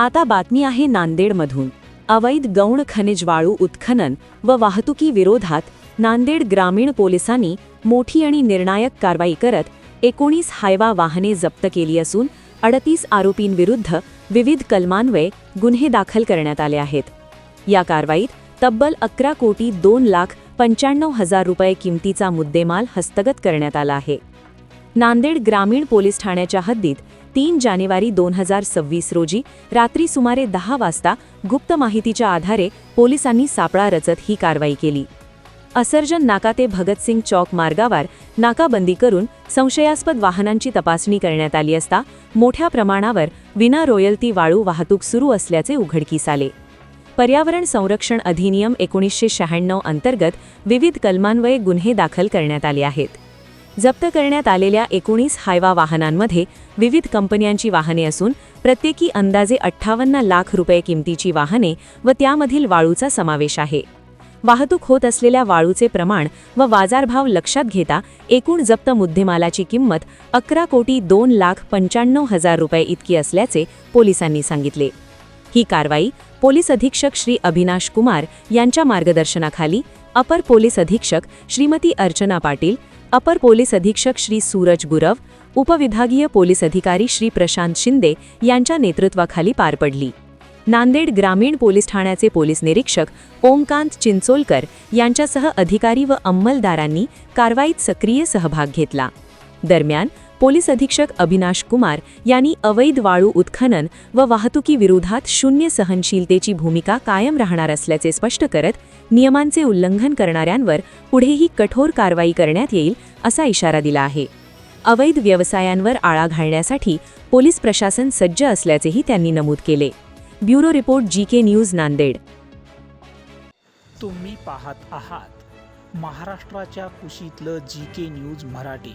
आता बातमी आहे नांदेडमधून. अवैध गौण खनिज वाळू उत्खनन व वाहतुकी विरोधात नांदेड ग्रामीण पोलिसांनी मोठी आणि निर्णायक कारवाई करत एकोणीस हायवा वाहने जप्त केली असून अडतीस आरोपींविरुद्ध विविध कलमान्वये गुन्हे दाखल करण्यात आले आहेत. या कारवाईत तब्बल अकरा कोटी दोन लाख पंच्याण्णव हजार रुपये किमतीचा मुद्देमाल हस्तगत करण्यात आला आहे. नांदेड ग्रामीण पोलीस ठाण्याच्या हद्दीत तीन जानेवारी दोन हजार सव्वीस रोजी रात्री सुमारे दहा वाजता गुप्त माहितीच्या आधारे पोलिसांनी सापळा रचत ही कारवाई केली. असर्जन नाका ते भगतसिंग चौक मार्गावर नाकाबंदी करून संशयास्पद वाहनांची तपासणी करण्यात आली असता मोठ्या प्रमाणावर विना रॉयल्टी वाळू वाहतूक सुरू असल्याचे उघडकीस आले. पर्यावरण संरक्षण अधिनियम एकोणीसशे शहाण्णव अंतर्गत विविध कलमान्वये गुन्हे दाखल करण्यात आले आहेत. जप्त करण्यात आलेल्या एकोणीस हायवा वाहनांमध्ये विविध कंपन्यांची वाहने असून प्रत्येकी अंदाजे अठ्ठावन्न लाख रुपये किमतीची वाहने व त्यामधील वाळूचा समावेश आहे. वाहतूक होत असलेल्या वाळूचे प्रमाण व बाजारभाव लक्षात घेता एकूण जप्त मुद्देमालाची किंमत अकरा कोटी दोन लाख पंच्याण्णव हजार रुपये इतकी असल्याचे पोलिसांनी सांगितले. ही कारवाई पोलीस अधीक्षक श्री अभिनाश कुमार यांच्या मार्गदर्शनाखाली अपर पोलीस अधीक्षक श्रीमती अर्चना पाटील अपर पोलीस अधीक्षक श्री सूरज गुरव उपविभागीय पोलीस अधिकारी श्री प्रशांत शिंदे यांच्या नेतृत्वाखाली पार पडली. नांदेड ग्रामीण पोलीस ठाण्याचे पोलीस निरीक्षक ओमकांत चिंचोलकर यांच्यासह अधिकारी व अंमलदारांनी कारवाईत सक्रिय सहभाग घेतला. दरम्यान पोलीस अधीक्षक अभिनाश कुमार यांनी अवैध वाळू उत्खनन व वाहतुकीविरोधात शून्य सहनशीलतेची भूमिका कायम राहणार असल्याचे स्पष्ट करत नियमांचे उल्लंघन करणाऱ्यांवर पुढेही कठोर कारवाई करण्यात येईल असा इशारा दिला आहे. अवैध व्यवसायांवर आळा घालण्यासाठी पोलीस प्रशासन सज्ज असल्याचेही त्यांनी नमूद केले. Bureau report G K news Nanded. तुम्ही पाहत आहात महाराष्ट्राच्या कुशीतलं जी के न्यूज मराठी.